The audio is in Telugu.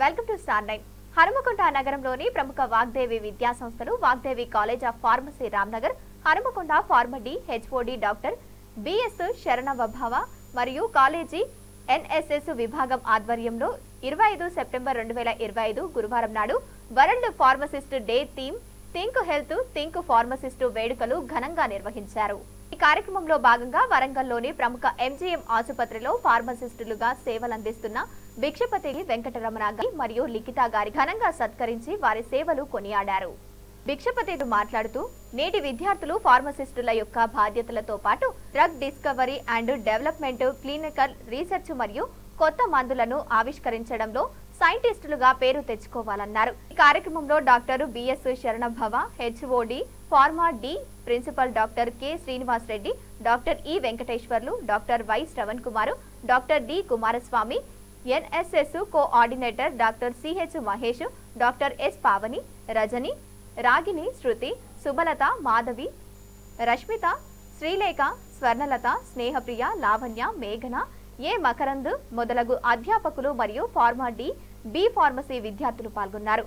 Welcome to star nine. Hanumakonda నగరంలోని ప్రముఖ వాగ్దేవి విద్యా సంస్థలు Vagdevi college of pharmacy Ramnagar Hanumakonda pharm D HOD doctor BS Sharanabhava మరియు కాలేజీ ఎన్ఎస్ఎస్ విభాగం ఆధ్వర్యంలో ఇరవై ఐదు సెప్టెంబర్ రెండు వేల ఇరవై ఐదు గురువారం నాడు world pharmacist day theme think health think pharmacist వేడుకలు ఘనంగా నిర్వహించారు. ఈ కార్యక్రమంలో భాగంగా వరంగల్లోని ప్రముఖ ఎంజీఎం ఆసుపత్రిలో ఫార్మసిస్టులుగా సేవలందిస్తున్న భిక్షపతి వెంకటరమణ గారి మరియు లిఖిత గారి ఘనంగా సత్కరించి వారి సేవలు కొనియాడారు. భిక్షపతి మాట్లాడుతూ నేటి విద్యార్థులు ఫార్మసిస్టుల యొక్క బాధ్యతలతో పాటు drug discovery and development clinical research మరియు కొత్త మందులను ఆవిష్కరించడంలో సైంటిస్టులుగా పేరు తెచ్చుకోవాలన్నారు. ఈ కార్యక్రమంలో doctor BS Saranabhava HOD pharma D principal doctor K Srinivas Reddy doctor E Venkateswarlu doctor Y Sravan Kumar doctor D Kumaraswamy NSS coordinator doctor CH Mahesh doctor S Pavani Rajani Ragini Sruthi Subalatha Madhavi Rashmitha Srilekha Swarnalatha Snehapriya Lavanya మేఘన ఏ మకరంద్ మొదలగు అధ్యాపకులు మరియు ఫార్మా డి బి ఫార్మసీ విద్యార్థులు పాల్గొన్నారు.